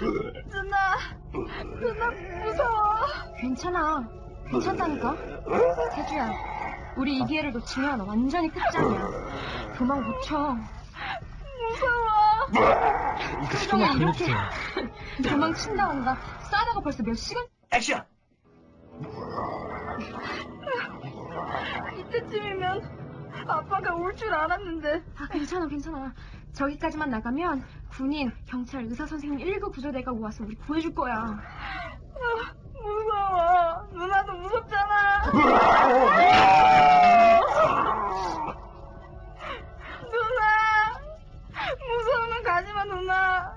누나, 누나 무서워. 괜찮아. 괜찮다니까. 태주야, 우리 이 기회를 놓치면 완전히 끝장이야. 도망 못 쳐. 무서워. 표정을 이렇게. 도망친다 온다. 싸다가 벌써 몇 시간? 액션! 이때쯤이면 아빠가 올 줄 알았는데. 아, 괜찮아, 괜찮아. 저기까지만 나가면 군인, 경찰, 의사 선생님 1급 구조대가 와서 우리 구해줄 거야. 무서워. 누나도 무섭잖아. 누나. 무서우면 가지마 누나.